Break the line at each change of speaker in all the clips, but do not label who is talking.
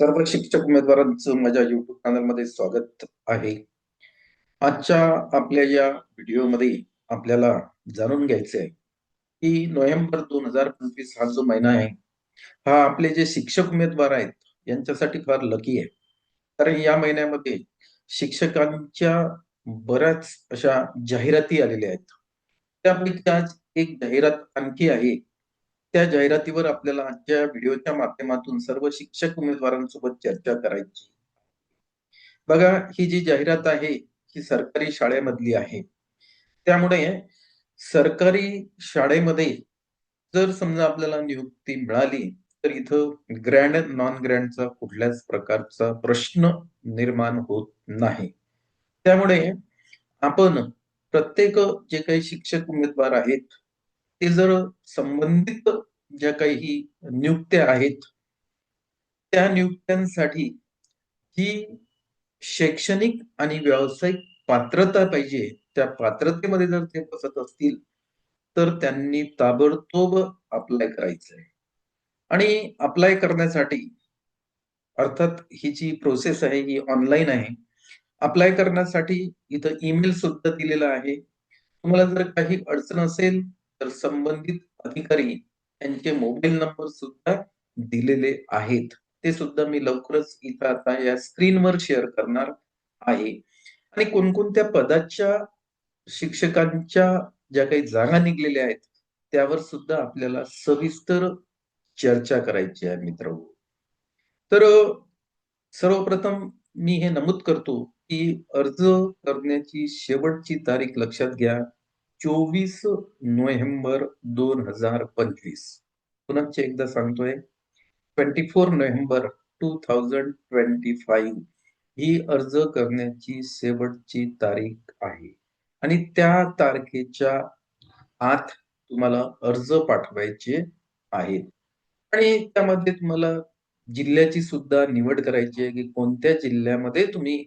सर्व शिक्षक उमेदवारांचं माझ्या युट्यूब चॅनलमध्ये स्वागत आहे. आजच्या आपल्या या व्हिडिओमध्ये आपल्याला जाणून घ्यायचे आहे की नोव्हेंबर दोन हजार पंचवीस हा जो महिना आहे हा आपले जे शिक्षक उमेदवार आहेत यांच्यासाठी फार लकी आहे. कारण या महिन्यामध्ये शिक्षकांच्या बऱ्याच अशा जाहिराती आलेल्या आहेत. त्यापैकी आज एक जाहिरात आणखी आहे त्या जाहिरातीवर आपल्याला आजच्या व्हिडिओच्या माध्यमातून सर्व शिक्षक उमेदवारांसोबत चर्चा करायची. बघा ही जी जाहिरात आहे ही सरकारी शाळेमधली आहे. त्यामुळे सरकारी शाळेमध्ये जर समजा आपल्याला नियुक्ती मिळाली तर इथं ग्रँड नॉन ग्रँडचा कुठल्याच प्रकारचा प्रश्न निर्माण होत नाही. त्यामुळे आपण प्रत्येक जे काही शिक्षक उमेदवार आहेत ते जर संबंधित ज्या काही नियुक्त्या आहेत त्या नियुक्त्यांसाठी ही शैक्षणिक आणि व्यावसायिक पात्रता पाहिजे. त्या पात्रतेमध्ये जर ते बसत असतील तर त्यांनी ताबडतोब अप्लाय करायचं आहे आणि अप्लाय करण्यासाठी अर्थात ही जी प्रोसेस आहे ही ऑनलाईन आहे अप्लाय करण्यासाठी इथं ईमेल सुद्धा दिलेला आहे. तुम्हाला जर काही अडचण असेल तर संबंधित अधिकारी यांचे मोबाईल नंबर सुद्धा दिलेले आहेत. ते सुद्धा मी लवकरच इथं आता या स्क्रीनवर शेअर करणार आहे. आणि कोणकोणत्या पदाच्या शिक्षकांच्या ज्या काही जागा निघलेल्या आहेत त्यावर सुद्धा आपल्याला सविस्तर चर्चा करायची आहे मित्र तर सर्वप्रथम मी हे नमूद करतो की अर्ज करण्याची शेवटची तारीख लक्षात घ्या. चोवीस नोव्हेंबर दोन हजार पंचवीस. पुन्हा एकदा सांगतोय. Twenty four November two thousand twenty five ही अर्ज करण्याची शेवटची तारीख आहे. आणि त्या तारखेच्या आत तुम्हाला अर्ज पाठवायचे आहेत. आणि त्यामध्ये तुम्हाला जिल्ह्याची सुद्धा निवड करायची आहे की कोणत्या जिल्ह्यामध्ये तुम्ही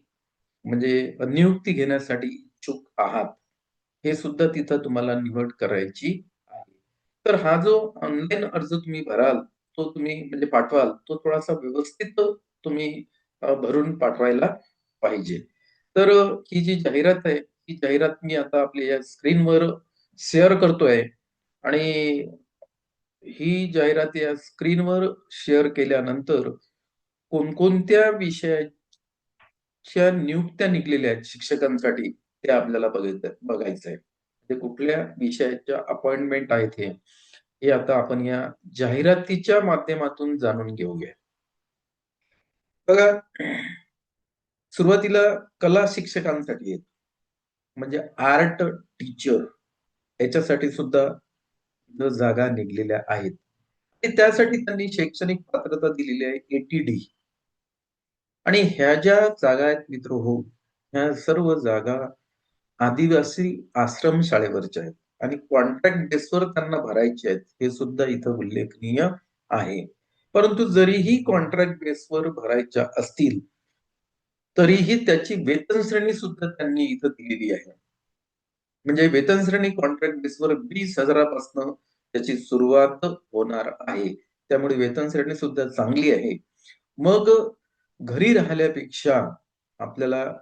म्हणजे नियुक्ती घेण्यासाठी इच्छुक आहात. हे सुद्धा तिथं तुम्हाला निवड करायची आहे. तर हा जो ऑनलाईन अर्ज तुम्ही भराल तो तुम्ही म्हणजे पाठवाल तो थोडासा व्यवस्थित तुम्ही भरून पाठवायला पाहिजे. तर ही जी जाहिरात आहे ही जाहिरात मी आता आपल्या या स्क्रीनवर शेअर करतोय आणि ही जाहिरात या स्क्रीनवर शेअर केल्यानंतर कोणकोणत्या विषयाच्या नियुक्त्या निघलेल्या आहेत शिक्षकांसाठी? ते आपल्याला बघायचं बघायचं आहे म्हणजे ते कुठल्या विषयाच्या अपॉइंटमेंट आहेत हे हे आता आपण या जाहिरातीच्या माध्यमातून जाणून घेऊया. बघा सुरुवातीला कला शिक्षकांसाठी आहेत म्हणजे आर्ट टीचर याच्यासाठी सुद्धा जागा निघलेल्या आहेत. आणि त्यासाठी त्यांनी शैक्षणिक पात्रता दिलेली आहे एटीडी आणि ह्या ज्या जागा आहेत मित्र हो ह्या सर्व जागा आदिवासी आश्रम शाळेवरच्या आहेत. आणि कॉन्ट्रॅक्ट बेसवर त्यांना भरायचे आहेत हे सुद्धा इथं उल्लेखनीय आहे. परंतु जरीही कॉन्ट्रॅक्ट बेसवर भरायच्या असतील तरीही त्याची वेतन श्रेणी सुद्धा त्यांनी इथं दिलेली आहे. म्हणजे वेतन श्रेणी कॉन्ट्रॅक्ट बेसवर वीस हजारापासून त्याची सुरुवात होणार आहे. त्यामुळे वेतन श्रेणी सुद्धा चांगली आहे. मग घरी राहिल्यापेक्षा आपल्याला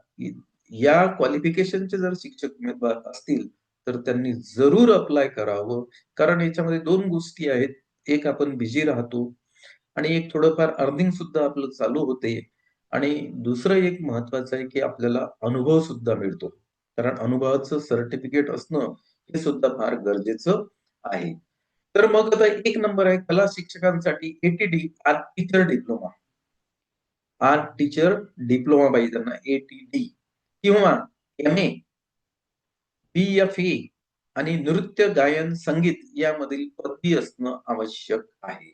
या क्वालिफिकेशनचे जर शिक्षक उमेदवार असतील तर त्यांनी जरूर अप्लाय करावं. कारण याच्यामध्ये दोन गोष्टी आहेत. एक आपण बिझी राहतो आणि एक थोडंफार अर्निंग सुद्धा आपलं चालू होते. आणि दुसरं एक महत्वाचं आहे की आपल्याला अनुभव सुद्धा मिळतो. कारण अनुभवाचं सर्टिफिकेट असणं हे सुद्धा फार गरजेचं आहे. तर मग आता एक नंबर आहे कला शिक्षकांसाठी ATD art teacher diploma art teacher diploma पाहिजे त्यांना एटीडी किंवा M A B F A आणि नृत्य गायन संगीत यामधील पदवी असणं आवश्यक आहे.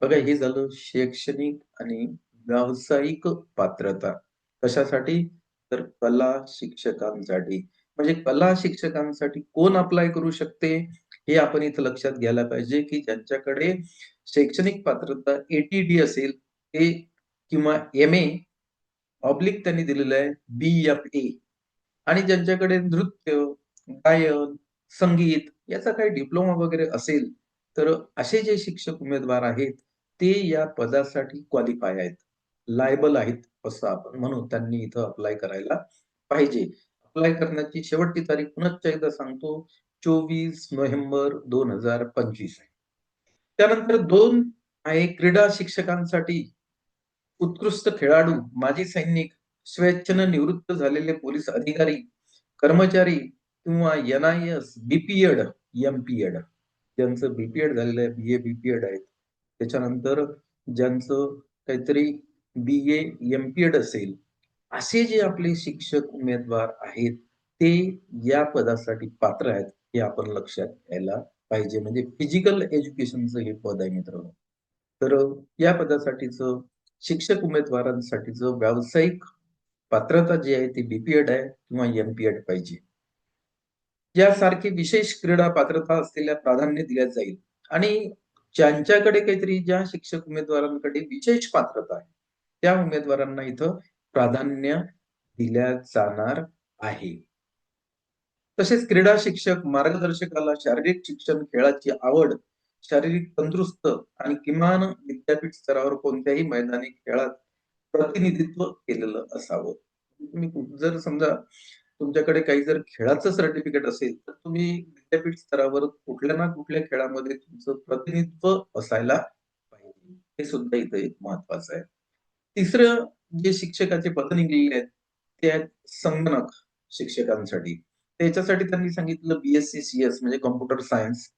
बघा हे झालं शैक्षणिक आणि व्यावसायिक पात्रता. कशासाठी? तर कला शिक्षकांसाठी. म्हणजे कला शिक्षकांसाठी कोण अप्लाय करू शकते? हे आपण इथं लक्षात घ्यायला पाहिजे की ज्यांच्याकडे शैक्षणिक पात्रता एटीडी असेल ए किंवा एम ए ऑब्लिक त्यांनी दिलेलं आहे. बी एफ ए आणि ज्यांच्याकडे नृत्य गायन संगीत याचा काही डिप्लोमा वगैरे असेल तर असे जे शिक्षक उमेदवार आहेत ते या पदासाठी क्वालिफाय आहेत. लायबल आहेत असं आपण म्हणू. त्यांनी इथं अप्लाय करायला पाहिजे. अप्लाय करण्याची शेवटची तारीख पुनश्च एकदा सांगतो. चोवीस नोव्हेंबर दोन हजार पंचवीस आहे. त्यानंतर दोन आहे क्रीडा शिक्षकांसाठी. उत्कृष्ट खेळाडू माजी सैनिक स्वेच्छेनं निवृत्त झालेले पोलीस अधिकारी कर्मचारी किंवा N I S BPEd MPEd ज्यांचं बीपीएड झालेलं आहे बी ए बीपीएड आहेत. त्याच्यानंतर ज्यांचं काहीतरी बी ए एमपीएड असेल असे जे आपले शिक्षक उमेदवार आहेत ते या पदासाठी पात्र आहेत हे आपण लक्षात घ्यायला पाहिजे. म्हणजे फिजिकल एज्युकेशनचं हे पद आहे मित्रांनो. तर या पदासाठीचं शिक्षक उमेदवारांसाठीचं व्यावसायिक पात्रता जी आहे ती बीपीएड आहे किंवा एमपीएड पाहिजे. यासारखी विशेष क्रीडा पात्रता असलेल्या प्राधान्य दिल्या जाईल. आणि ज्यांच्याकडे काहीतरी ज्या शिक्षक उमेदवारांकडे विशेष पात्रता आहे त्या उमेदवारांना इथं प्राधान्य दिल्या जाणार आहे. तसेच क्रीडा शिक्षक मार्गदर्शकाला शारीरिक शिक्षण खेळाची आवड शारीरिक तंदुरुस्त आणि किमान विद्यापीठ स्तरावर कोणत्याही मैदानी खेळात प्रतिनिधित्व केलेलं असावं. तुम्ही जर समजा तुमच्याकडे काही जर खेळाचं सर्टिफिकेट असेल तर तुम्ही विद्यापीठ स्तरावर कुठल्या ना कुठल्या खेळामध्ये तुमचं प्रतिनिधित्व असायला पाहिजे. हे सुद्धा इथं एक महत्वाचं आहे. तिसरं जे शिक्षकाचे पद निघलेले आहेत ते आहेत संगणक शिक्षकांसाठी. त्याच्यासाठी त्यांनी सांगितलं बीएससी सीएस म्हणजे कॉम्प्युटर सायन्स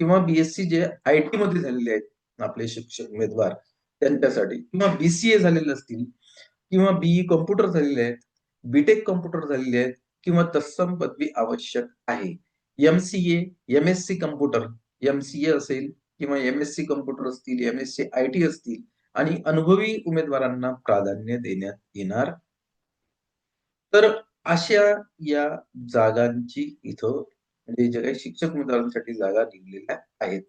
किंवा बीएससी जे आय टी मध्ये झालेले आहेत आपले शिक्षक उमेदवार त्यांच्यासाठी किंवा बीसीए झालेले असतील किंवा बीई कॉम्प्युटर झालेले आहेत बीटेक कॉम्प्युटर झालेले आहेत किंवा तत्सम पदवी आवश्यक आहे. MCA M S C computer MCA असेल किंवा एम एस सी कम्प्युटर असतील M S C I T असतील आणि अनुभवी उमेदवारांना प्राधान्य देण्यात येणार. तर अशा या जागांची इथं म्हणजे जे काही शिक्षक उमेदवारांसाठी जागा निघलेल्या आहेत.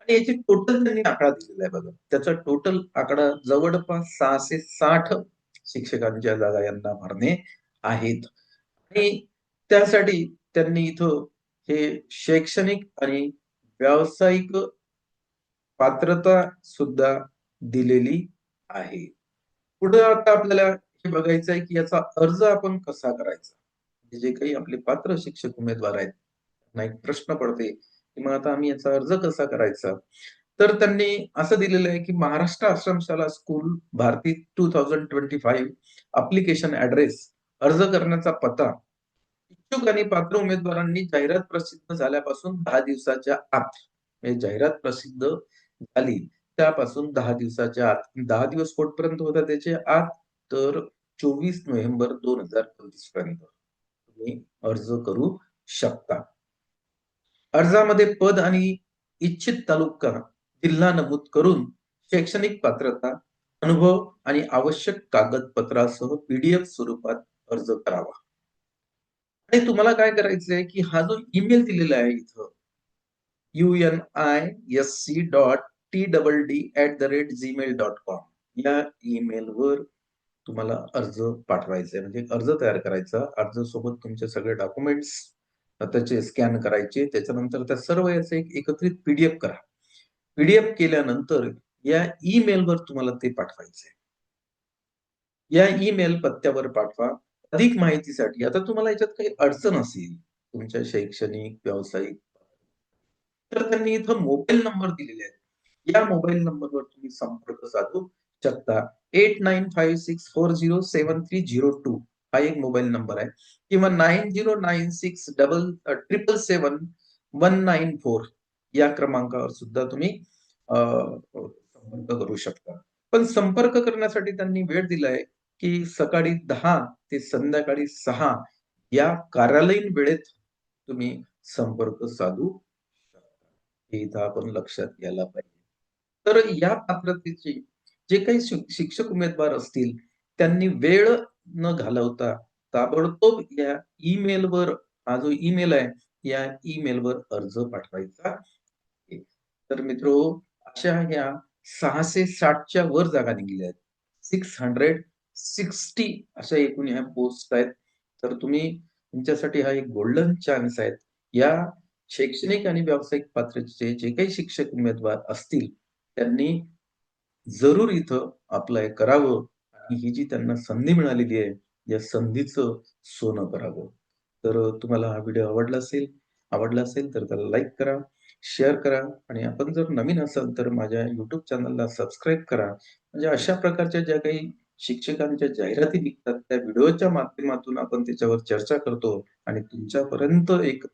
आणि याची टोटल त्यांनी आकडा दिलेला आहे बघा. त्याचा टोटल आकडा जवळपास सहाशे साठ शिक्षकांच्या जागा यांना भरणे आहेत. आणि त्यासाठी त्यांनी इथं हे शैक्षणिक आणि व्यावसायिक पात्रता सुद्धा दिलेली आहे. पुढे आता आपल्याला हे बघायचं आहे की याचा अर्ज आपण कसा करायचा? जे काही आपले पात्र शिक्षक उमेदवार आहेत ना एक प्रश्न पडते की मग आता आम्ही याचा अर्ज कसा करायचा? तर त्यांनी असं दिलेलं आहे की Maharashtra आश्रमशाला school Bharti two thousand twenty five application address अर्ज करण्याचा पत्ता इच्छुक आणि पात्र उमेदवारांनी जाहिरात प्रसिद्ध झाल्यापासून दहा दिवसाच्या आत म्हणजे जाहिरात प्रसिद्ध झाली त्यापासून दहा दिवसाच्या आत. दहा दिवस कोटपर्यंत होता त्याचे आत तर चोवीस नोव्हेंबर दोन हजार पंचवीसपर्यंत. तुम्ही अर्ज करू शकता. अर्जामध्ये पद आणि इच्छित तालुका जिल्हा नमूद करून शैक्षणिक पात्रता अनुभव आणि आवश्यक कागदपत्रासह पीडीएफ स्वरूपात अर्ज करावा. आणि तुम्हाला काय करायचंय की हा जो ईमेल दिलेला आहे इथं U N I S C dot T double D at the rate Gmail dot com या ईमेलवर तुम्हाला अर्ज पाठवायचा आहे म्हणजे अर्ज तयार करायचा. अर्ज सोबत तुमचे सगळे डॉक्युमेंट्स त्याचे स्कॅन करायचे. त्याच्यानंतर त्या सर्व याचं एक एकत्रित पीडीएफ करा. पीडीएफ केल्यानंतर या ईमेलवर तुम्हाला ते पाठवायचे या ईमेल पत्त्यावर पाठवा. अधिक माहितीसाठी आता तुम्हाला याच्यात काही अडचण असेल तुमच्या शैक्षणिक व्यावसायिक तर त्यांनी इथं मोबाईल नंबर दिलेले आहेत. या मोबाईल नंबरवर तुम्ही संपर्क साधू शकता. Eight nine five six four zero seven three zero two हा एक मोबाईल नंबर आहे. किंवा nine zero nine six double triple seven one nine four या क्रमांकावर सुद्धा तुम्ही संपर्क करू शकता. पण संपर्क करण्यासाठी त्यांनी वेळ दिलाय की सकाळी दहा ते संध्याकाळी सहा या कार्यालयीन वेळेत तुम्ही संपर्क साधू शकता. हे इथं आपण लक्षात घ्यायला पाहिजे. तर या पात्रतेचे जे काही शिक्षक उमेदवार असतील त्यांनी वेळ न घालवता ताबडतोब या ईमेलवर हा जो ईमेल आहे या ईमेलवर अर्ज पाठवायचा. तर मित्र अशा ह्या सहाशे साठच्या वर जागा निघल्या आहेत. सिक्स हंड्रेड सिक्स्टी अशा एकूण ह्या पोस्ट आहेत. तर तुम्ही तुमच्यासाठी हा एक गोल्डन चान्स आहे या शैक्षणिक आणि व्यावसायिक पात्रतेचे जे काही शिक्षक उमेदवार असतील त्यांनी जरूर इथं अप्लाय करावं. आणि ही जी त्यांना संधी मिळालेली आहे, या संधीचं सोनं करावं. तर तुम्हाला हा व्हिडिओ आवडला असेल आवडला असेल तर त्याला लाईक करा, शेअर करा आणि आपण जर नवीन असाल तर माझ्या युट्यूब चॅनलला सबस्क्राईब करा. म्हणजे अशा प्रकारच्या ज्या काही शिक्षकांच्या जाहिराती निघतात, त्या व्हिडिओच्या माध्यमातून आपण त्याच्यावर चर्चा करतो आणि तुमच्यापर्यंत एक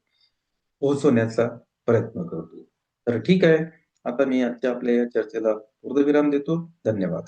पोहोचवण्याचा प्रयत्न करतो. तर ठीक आहे, आता मी आजच्या आपल्या या चर्चेला पूर्णविराम देतो. धन्यवाद.